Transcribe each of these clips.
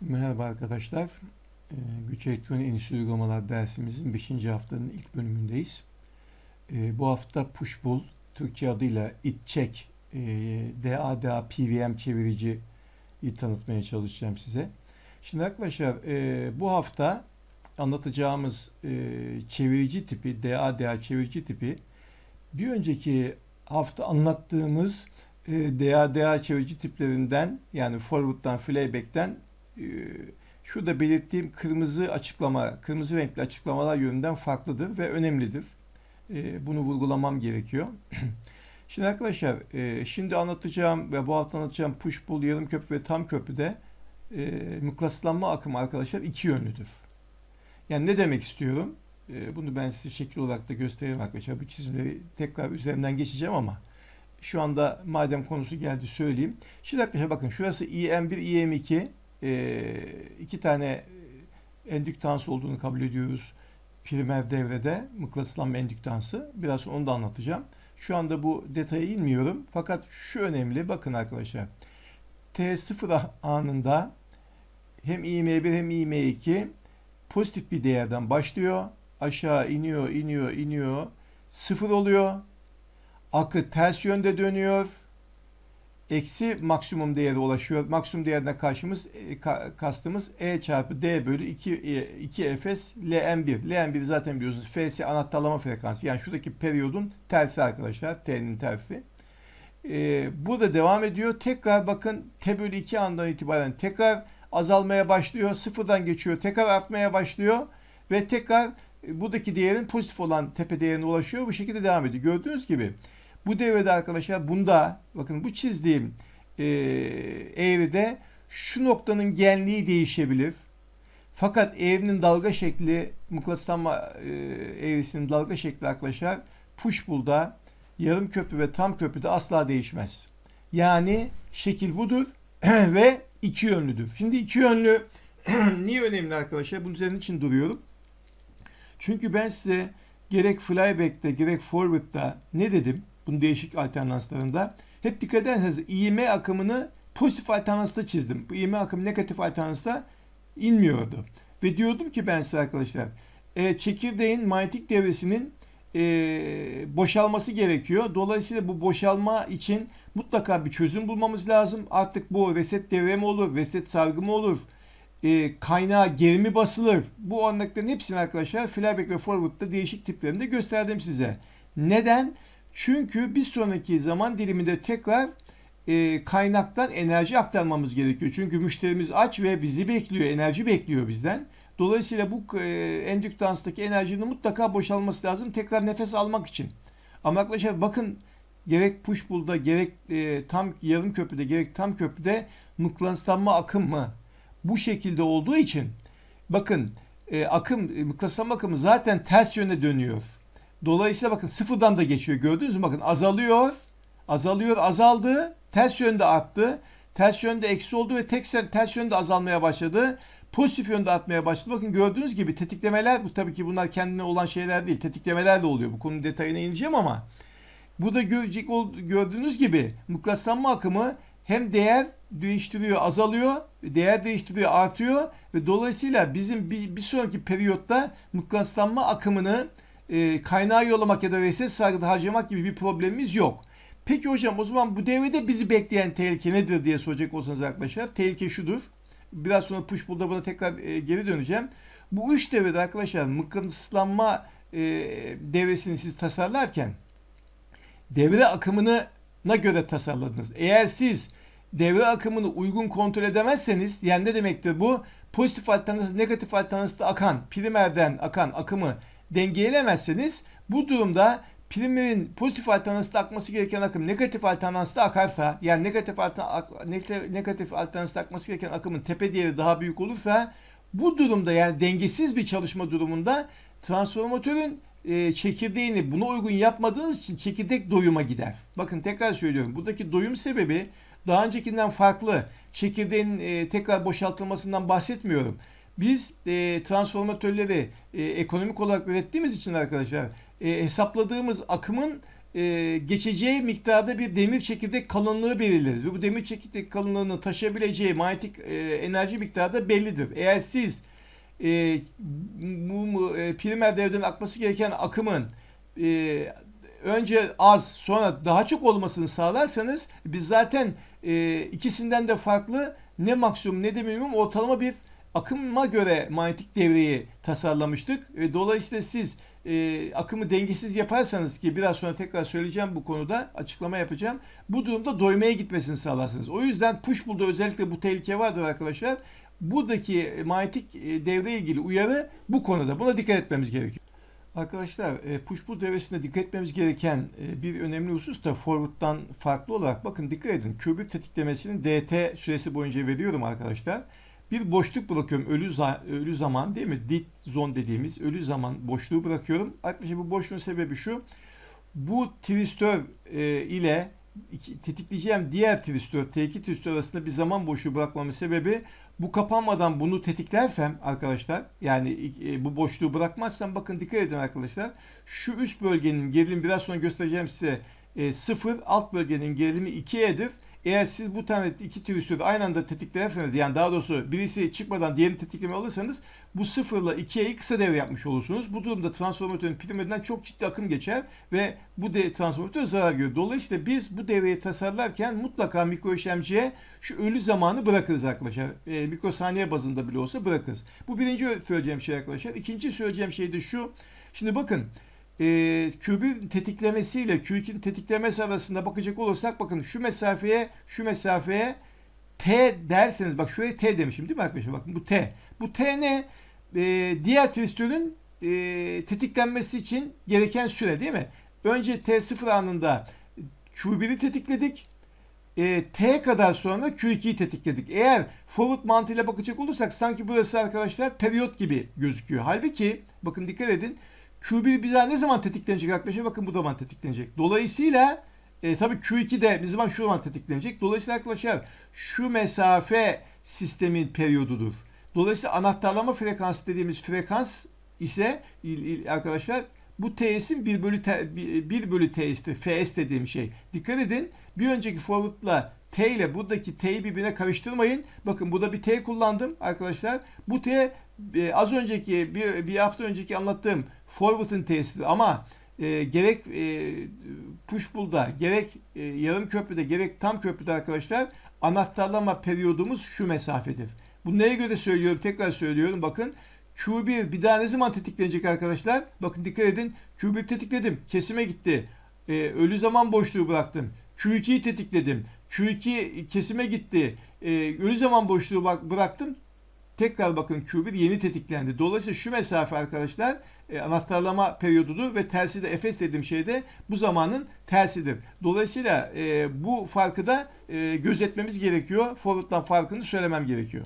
Merhaba arkadaşlar. Ee, Güç Elektronik Endüstri Uygulamalar dersimizin 5. haftanın ilk bölümündeyiz. Ee, Bu hafta Pushpull, Türkçe adıyla İtçek, e, DADA PVM çeviriciyi tanıtmaya çalışacağım size. Şimdi arkadaşlar bu hafta anlatacağımız çevirici tipi, DADA çevirici tipi bir önceki hafta anlattığımız DADA çevirici tiplerinden yani forward'dan, playback'ten şurada belirttiğim kırmızı açıklama, kırmızı renkli açıklamalar yönünden farklıdır ve önemlidir. E, bunu vurgulamam gerekiyor. Şimdi arkadaşlar, e, şimdi anlatacağım ve bu hafta anlatacağım push pull, yarım köprü ve tam köprüde e, mıknatıslanma akımı arkadaşlar iki yönlüdür. Yani ne demek istiyorum? E, bunu ben size şekil olarak da göstereyim arkadaşlar. Bu çizimleri tekrar üzerinden geçeceğim ama şu anda madem konusu geldi söyleyeyim. Şimdi arkadaşlar bakın şurası IM1, IM2 e, iki tane endüktans olduğunu kabul ediyoruz. Primer devrede mıknatıslanma endüktansı. Biraz onu da anlatacağım. Şu anda bu detaya inmiyorum. Fakat şu önemli. Bakın arkadaşlar. T0 anında hem IM1 hem IM2 pozitif bir değerden başlıyor. Aşağı iniyor, iniyor, iniyor. Sıfır oluyor. Akı ters yönde dönüyor eksi maksimum değere ulaşıyor. Maksimum değerine karşımız e, ka- kastımız E çarpı D bölü 2, e, 2 Fs Ln1. Ln1 zaten biliyorsunuz Fs anahtarlama frekansı. Yani şuradaki periyodun tersi arkadaşlar. T'nin tersi. E, bu da devam ediyor. Tekrar bakın T bölü 2 andan itibaren tekrar azalmaya başlıyor. Sıfırdan geçiyor. Tekrar artmaya başlıyor. Ve tekrar e, buradaki değerin pozitif olan tepe değerine ulaşıyor. Bu şekilde devam ediyor. Gördüğünüz gibi bu devrede arkadaşlar bunda bakın bu çizdiğim e, eğride şu noktanın genliği değişebilir. Fakat eğrinin dalga şekli mıknatıslanma e, eğrisinin dalga şekli arkadaşlar push pull'da yarım köprü ve tam köprüde asla değişmez. Yani şekil budur ve iki yönlüdür. Şimdi iki yönlü niye önemli arkadaşlar? Bunun üzerine için duruyorum. Çünkü ben size gerek flyback'te gerek forward'da ne dedim? Bunun değişik alternanslarında. Hep dikkat ederseniz ivme akımını pozitif alternansta çizdim. Bu ivme akımı negatif alternansta inmiyordu. Ve diyordum ki ben size arkadaşlar e, çekirdeğin manyetik devresinin e, boşalması gerekiyor. Dolayısıyla bu boşalma için mutlaka bir çözüm bulmamız lazım. Artık bu reset devre mi olur, reset sargı mı olur, e, kaynağa geri mi basılır? Bu örneklerin hepsini arkadaşlar flyback ve forward'da değişik tiplerinde gösterdim size. Neden? Çünkü bir sonraki zaman diliminde tekrar e, kaynaktan enerji aktarmamız gerekiyor. Çünkü müşterimiz aç ve bizi bekliyor, enerji bekliyor bizden. Dolayısıyla bu e, endüktanstaki enerjinin mutlaka boşalması lazım tekrar nefes almak için. Ama arkadaşlar bakın gerek push pull'da gerek e, tam yarım köprüde gerek tam köprüde mıknatıslanma akım mı bu şekilde olduğu için bakın e, akım e, mıknatıslanma akımı zaten ters yöne dönüyor. Dolayısıyla bakın sıfırdan da geçiyor. Gördünüz mü? Bakın azalıyor. Azalıyor, azaldı. Ters yönde arttı. Ters yönde eksi oldu ve tek ters yönde azalmaya başladı. Pozitif yönde artmaya başladı. Bakın gördüğünüz gibi tetiklemeler bu tabii ki bunlar kendine olan şeyler değil. Tetiklemeler de oluyor. Bu konunun detayına ineceğim ama bu da görecek gördüğünüz gibi mıknatıslanma akımı hem değer değiştiriyor, azalıyor, değer değiştiriyor, artıyor ve dolayısıyla bizim bir, bir sonraki periyotta mıknatıslanma akımını e, kaynağı yollamak ya da reset sargıda harcamak gibi bir problemimiz yok. Peki hocam o zaman bu devrede bizi bekleyen tehlike nedir diye soracak olsanız arkadaşlar. Tehlike şudur. Biraz sonra push pull'da buna tekrar e, geri döneceğim. Bu üç devrede arkadaşlar mıknatıslanma e, devresini siz tasarlarken devre akımına göre tasarladınız. Eğer siz devre akımını uygun kontrol edemezseniz yani ne demektir bu? Pozitif alternatif, negatif alternatifte akan, primerden akan akımı dengeleyemezseniz bu durumda primerin pozitif alternatifte akması gereken akım negatif alternatifte akarsa yani negatif, negatif, negatif alternatifte akması gereken akımın tepe değeri daha büyük olursa bu durumda yani dengesiz bir çalışma durumunda transformatörün e, çekirdeğini buna uygun yapmadığınız için çekirdek doyuma gider. Bakın tekrar söylüyorum. Buradaki doyum sebebi daha öncekinden farklı. Çekirdeğin e, tekrar boşaltılmasından bahsetmiyorum. Biz e, transformatörleri e, ekonomik olarak ürettiğimiz için arkadaşlar e, hesapladığımız akımın e, geçeceği miktarda bir demir çekirdek kalınlığı belirleriz. Ve bu demir çekirdek kalınlığını taşıyabileceği manyetik e, enerji miktarı da bellidir. Eğer siz e, bu e, primer devreden akması gereken akımın e, önce az sonra daha çok olmasını sağlarsanız biz zaten e, ikisinden de farklı ne maksimum ne de minimum ortalama bir akıma göre manyetik devreyi tasarlamıştık. E, dolayısıyla siz e, akımı dengesiz yaparsanız ki biraz sonra tekrar söyleyeceğim bu konuda açıklama yapacağım. Bu durumda doymaya gitmesini sağlarsınız. O yüzden push pull'da özellikle bu tehlike vardır arkadaşlar. Buradaki manyetik e, devreye ilgili uyarı bu konuda. Buna dikkat etmemiz gerekiyor. Arkadaşlar e, push pull devresinde dikkat etmemiz gereken bir önemli husus da forward'dan farklı olarak bakın dikkat edin. Kübik tetiklemesinin DT süresi boyunca veriyorum arkadaşlar. Bir boşluk bırakıyorum ölü, za- ölü zaman değil mi? Dead zone dediğimiz ölü zaman boşluğu bırakıyorum. Arkadaşlar bu boşluğun sebebi şu. Bu tristör e, ile tetikleyeceğim diğer tristör, T2 tristör arasında bir zaman boşluğu bırakmamın sebebi bu kapanmadan bunu tetiklersem arkadaşlar yani e, bu boşluğu bırakmazsam bakın dikkat edin arkadaşlar. Şu üst bölgenin gerilimi biraz sonra göstereceğim size e, 0 alt bölgenin gerilimi 2'yedir. Eğer siz bu tane iki tristörü aynı anda tetiklerseniz yani daha doğrusu birisi çıkmadan diğerini tetikleme alırsanız bu sıfırla 2'ye kısa devre yapmış olursunuz. Bu durumda transformatörün primerinden çok ciddi akım geçer ve bu de transformatör zarar görür. Dolayısıyla biz bu devreyi tasarlarken mutlaka mikro işlemciye şu ölü zamanı bırakırız arkadaşlar. E, mikrosaniye bazında bile olsa bırakırız. Bu birinci söyleyeceğim şey arkadaşlar. İkinci söyleyeceğim şey de şu. Şimdi bakın e, Q1 tetiklemesiyle Q2'nin tetiklemesi arasında bakacak olursak bakın şu mesafeye şu mesafeye T derseniz bak şuraya T demişim değil mi arkadaşlar? Bakın bu T. Bu T ne? E, diğer tristörün e, tetiklenmesi için gereken süre değil mi? Önce T0 anında Q1'i tetikledik. E, T kadar sonra Q2'yi tetikledik. Eğer forward mantığıyla bakacak olursak sanki burası arkadaşlar periyot gibi gözüküyor. Halbuki bakın dikkat edin. Q1 bir daha ne zaman tetiklenecek arkadaşlar? Bakın bu zaman tetiklenecek. Dolayısıyla e, tabii Q2 de bir zaman şu zaman tetiklenecek. Dolayısıyla arkadaşlar şu mesafe sistemin periyodudur. Dolayısıyla anahtarlama frekansı dediğimiz frekans ise arkadaşlar bu TS'in 1 bölü, T, 1 bölü TS'tir. FS dediğim şey. Dikkat edin. Bir önceki forward'la T ile buradaki T'yi birbirine karıştırmayın. Bakın burada bir T kullandım arkadaşlar. Bu T e, az önceki bir, bir hafta önceki anlattığım forward'ın T'sidir ama e, gerek e, push gerek e, yarım köprüde gerek tam köprüde arkadaşlar anahtarlama periyodumuz şu mesafedir. Bu neye göre söylüyorum? Tekrar söylüyorum. Bakın Q1 bir daha ne zaman tetiklenecek arkadaşlar? Bakın dikkat edin. Q1 tetikledim. Kesime gitti. Ee, ölü zaman boşluğu bıraktım. Q2'yi tetikledim. Q2 kesime gitti. Ee, ölü zaman boşluğu bıraktım. Tekrar bakın Q1 yeni tetiklendi. Dolayısıyla şu mesafe arkadaşlar e, anahtarlama periyodudur ve tersi de Efes dediğim şey de bu zamanın tersidir. Dolayısıyla e, bu farkı da e, gözetmemiz gerekiyor. Forward'dan farkını söylemem gerekiyor.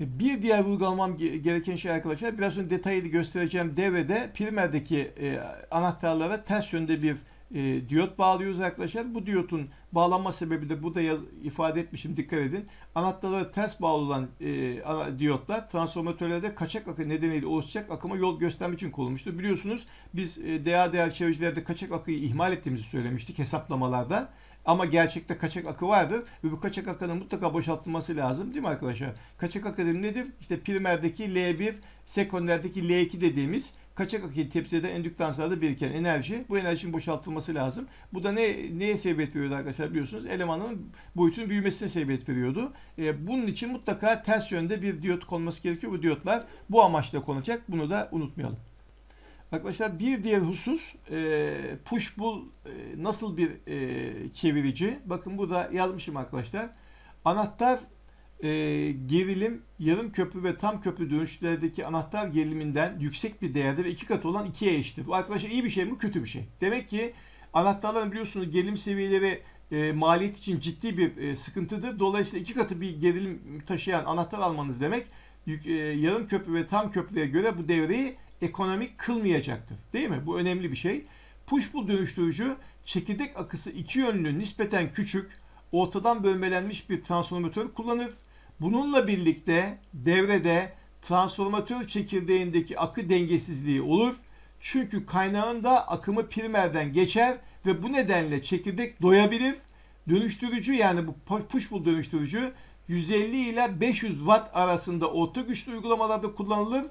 E, Bir diğer vurgulamam ge- gereken şey arkadaşlar biraz sonra detaylı göstereceğim devrede primerdeki e, anahtarlara ters yönde bir e, diyot bağlıyoruz arkadaşlar. Bu diyotun bağlanma sebebi de burada yaz, ifade etmişim dikkat edin. Anahtarlara ters bağlı olan e, diyotlar transformatörlerde kaçak akı nedeniyle oluşacak akıma yol göstermek için konulmuştur. Biliyorsunuz biz e, DA değer çeviricilerde kaçak akıyı ihmal ettiğimizi söylemiştik hesaplamalarda. Ama gerçekte kaçak akı vardır ve bu kaçak akının mutlaka boşaltılması lazım değil mi arkadaşlar? Kaçak akı nedir? İşte primerdeki L1, sekonderdeki L2 dediğimiz kaçak akıyı tepsi eden endüktanslarda biriken enerji. Bu enerjinin boşaltılması lazım. Bu da ne neye sebebiyet veriyordu arkadaşlar biliyorsunuz? Elemanın boyutunun büyümesine sebebiyet veriyordu. Ee, bunun için mutlaka ters yönde bir diyot konması gerekiyor. Bu diyotlar bu amaçla konacak. Bunu da unutmayalım. Arkadaşlar bir diğer husus e, push pull e, nasıl bir e, çevirici? Bakın burada yazmışım arkadaşlar. Anahtar e, gerilim yarım köprü ve tam köprü dönüşlerdeki anahtar geriliminden yüksek bir değerde ve iki katı olan ikiye eşittir. Bu arkadaşlar iyi bir şey mi kötü bir şey. Demek ki anahtarların biliyorsunuz gerilim seviyeleri e, maliyet için ciddi bir e, sıkıntıdır. Dolayısıyla iki katı bir gerilim taşıyan anahtar almanız demek e, yarım köprü ve tam köprüye göre bu devreyi ekonomik kılmayacaktır. Değil mi? Bu önemli bir şey. Push pull dönüştürücü çekirdek akısı iki yönlü nispeten küçük, ortadan bölmelenmiş bir transformatör kullanır. Bununla birlikte devrede transformatör çekirdeğindeki akı dengesizliği olur. Çünkü kaynağında akımı primerden geçer ve bu nedenle çekirdek doyabilir. Dönüştürücü yani bu push pull dönüştürücü 150 ile 500 watt arasında orta güçlü uygulamalarda kullanılır.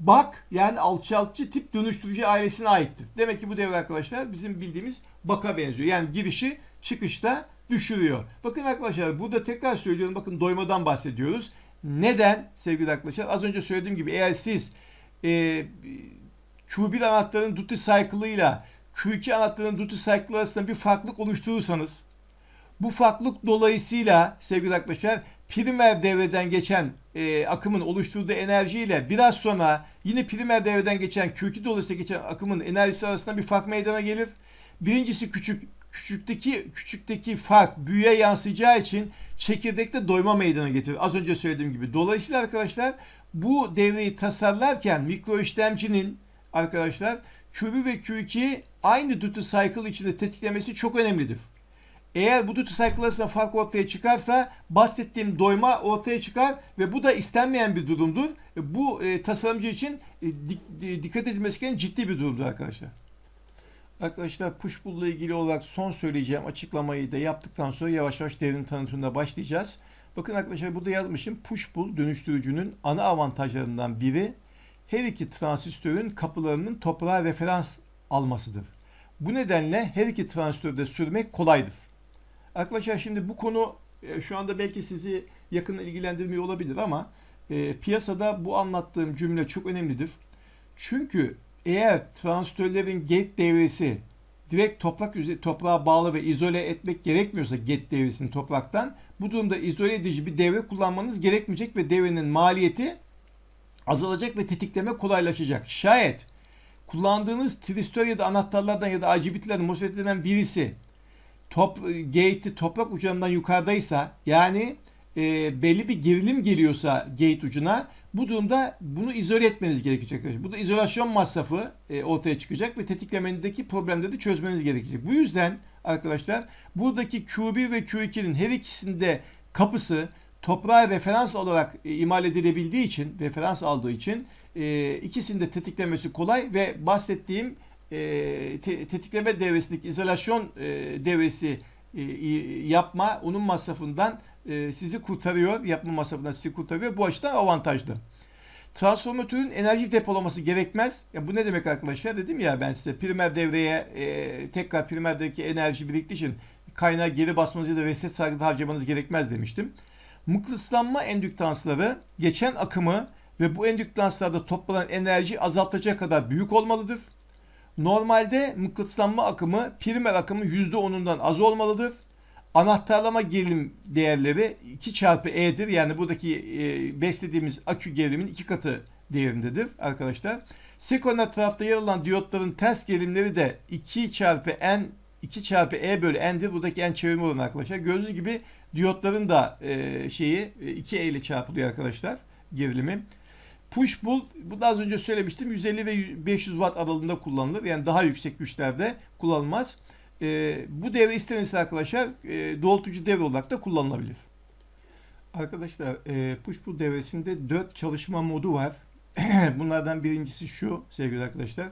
Bak yani alçaltıcı tip dönüştürücü ailesine aittir. Demek ki bu devre arkadaşlar bizim bildiğimiz baka benziyor. Yani girişi çıkışta düşürüyor. Bakın arkadaşlar burada tekrar söylüyorum bakın doymadan bahsediyoruz. Neden sevgili arkadaşlar? Az önce söylediğim gibi eğer siz e, Q1 anahtarının duty cycle ile Q2 anahtarının duty cycle arasında bir farklılık oluşturursanız bu farklılık dolayısıyla sevgili arkadaşlar primer devreden geçen e, akımın oluşturduğu enerjiyle biraz sonra yine primer devreden geçen Q2 dolayısıyla geçen akımın enerjisi arasında bir fark meydana gelir. Birincisi küçük küçükteki küçükteki fark büyüye yansıyacağı için çekirdekte doyma meydana getirir. Az önce söylediğim gibi. Dolayısıyla arkadaşlar bu devreyi tasarlarken mikro işlemcinin arkadaşlar Q1 ve Q2'yi aynı duty cycle içinde tetiklemesi çok önemlidir. Eğer bu duty cycle arasında fark ortaya çıkarsa bahsettiğim doyma ortaya çıkar ve bu da istenmeyen bir durumdur. Bu e, tasarımcı için e, dik, e, dikkat edilmesi gereken ciddi bir durumdur arkadaşlar. Arkadaşlar push ile ilgili olarak son söyleyeceğim açıklamayı da yaptıktan sonra yavaş yavaş devrin tanıtımına başlayacağız. Bakın arkadaşlar burada yazmışım push pull dönüştürücünün ana avantajlarından biri her iki transistörün kapılarının toprağa referans almasıdır. Bu nedenle her iki transistörde sürmek kolaydır. Arkadaşlar şimdi bu konu e, şu anda belki sizi yakın ilgilendirmiyor olabilir ama e, piyasada bu anlattığım cümle çok önemlidir. Çünkü eğer transistörlerin gate devresi direkt toprak toprağa bağlı ve izole etmek gerekmiyorsa gate devresini topraktan bu durumda izole edici bir devre kullanmanız gerekmeyecek ve devrenin maliyeti azalacak ve tetikleme kolaylaşacak. Şayet kullandığınız tristör ya da anahtarlardan ya da RGB'lerden MOSFET'lerden birisi top, gate'i toprak ucundan yukarıdaysa yani e, belli bir gerilim geliyorsa gate ucuna bu durumda bunu izole etmeniz gerekecek. Bu da izolasyon masrafı e, ortaya çıkacak ve tetiklemendeki problemleri de çözmeniz gerekecek. Bu yüzden arkadaşlar buradaki Q1 ve Q2'nin her ikisinde kapısı toprağa referans olarak e, imal edilebildiği için, referans aldığı için e, ikisinde tetiklemesi kolay ve bahsettiğim e, te, tetikleme devresindeki izolasyon e, devresi e, yapma, onun masrafından e, sizi kurtarıyor, yapma masrafından sizi kurtarıyor. Bu açıdan avantajlı. Transformatörün enerji depolaması gerekmez. Ya bu ne demek arkadaşlar? Dedim ya ben size primer devreye e, tekrar primerdeki enerji biriktiği için kaynağı geri basmanız ya da reset sargıda harcamanız gerekmez demiştim. Mıknatıslanma endüktansları geçen akımı ve bu endüktanslarda toplanan enerji azaltacak kadar büyük olmalıdır. Normalde mıknatıslanma akımı primer akımın %10'undan az olmalıdır. Anahtarlama gerilim değerleri 2 çarpı E'dir. Yani buradaki e, beslediğimiz akü gerilimin iki katı değerindedir arkadaşlar. Sekonder tarafta yer alan diyotların ters gerilimleri de 2 çarpı N 2 çarpı E bölü N'dir. Buradaki N çevirme oranı arkadaşlar. Gördüğünüz gibi diyotların da e, şeyi 2 E ile çarpılıyor arkadaşlar gerilimi. Push pull, bu da az önce söylemiştim 150 ve 500 watt aralığında kullanılır. Yani daha yüksek güçlerde kullanılmaz. E, bu devre istenirse arkadaşlar e, doğrultucu devre olarak da kullanılabilir. Arkadaşlar e, push pull devresinde 4 çalışma modu var. Bunlardan birincisi şu sevgili arkadaşlar.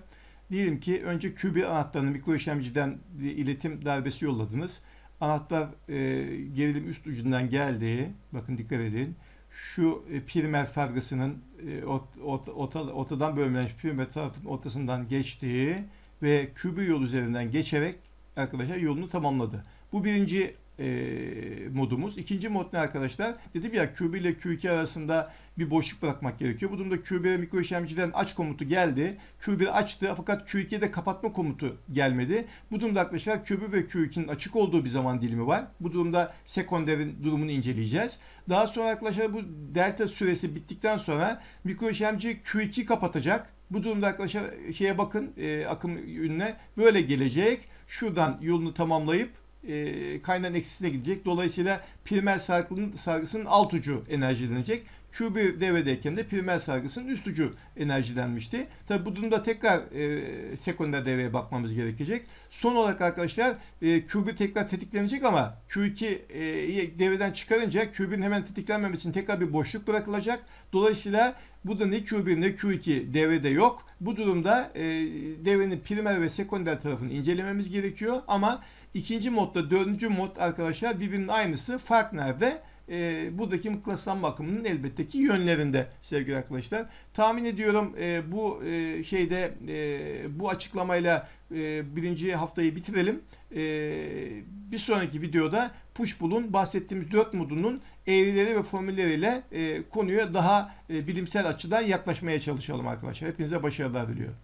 Diyelim ki önce Q1 anahtarını mikro işlemciden iletim darbesi yolladınız. Anahtar e, gerilim üst ucundan geldi. Bakın dikkat edin. Şu e, primer fargısının e, ot, ot, ota, ortadan bölünmüş primer tarafın ortasından geçtiği ve Q1 yol üzerinden geçerek arkadaşlar yolunu tamamladı. Bu birinci e, modumuz. İkinci mod ne arkadaşlar? Dedim ya Q1 ile Q2 arasında bir boşluk bırakmak gerekiyor. Bu durumda Q1'e mikro işlemciden aç komutu geldi. Q1 açtı fakat Q2'ye de kapatma komutu gelmedi. Bu durumda arkadaşlar Q1 ve Q2'nin açık olduğu bir zaman dilimi var. Bu durumda sekonderin durumunu inceleyeceğiz. Daha sonra arkadaşlar bu delta süresi bittikten sonra mikro işlemci Q2 kapatacak. Bu durumda arkadaşlar şeye bakın e, akım yönüne böyle gelecek. Şuradan yolunu tamamlayıp e, kaynağın eksisine gidecek. Dolayısıyla primer sargının, sargısının alt ucu enerjilenecek. Q1 devredeyken de primer sargısının üst ucu enerjilenmişti. Tabi bu durumda tekrar e, sekonder devreye bakmamız gerekecek. Son olarak arkadaşlar e, Q1 tekrar tetiklenecek ama Q2'yi devreden çıkarınca Q1'in hemen tetiklenmemesi için tekrar bir boşluk bırakılacak. Dolayısıyla burada ne Q1 ne Q2 devrede yok. Bu durumda e, devrenin primer ve sekonder tarafını incelememiz gerekiyor. Ama ikinci modda dördüncü mod arkadaşlar birbirinin aynısı. Fark nerede? E, buradaki mıknatıslanma akımının elbette ki yönlerinde sevgili arkadaşlar. Tahmin ediyorum e, bu e, şeyde e, bu açıklamayla e, birinci haftayı bitirelim. E, bir sonraki videoda push-pull'un bahsettiğimiz dört modunun eğrileri ve formülleriyle e, konuya daha e, bilimsel açıdan yaklaşmaya çalışalım arkadaşlar. Hepinize başarılar diliyorum.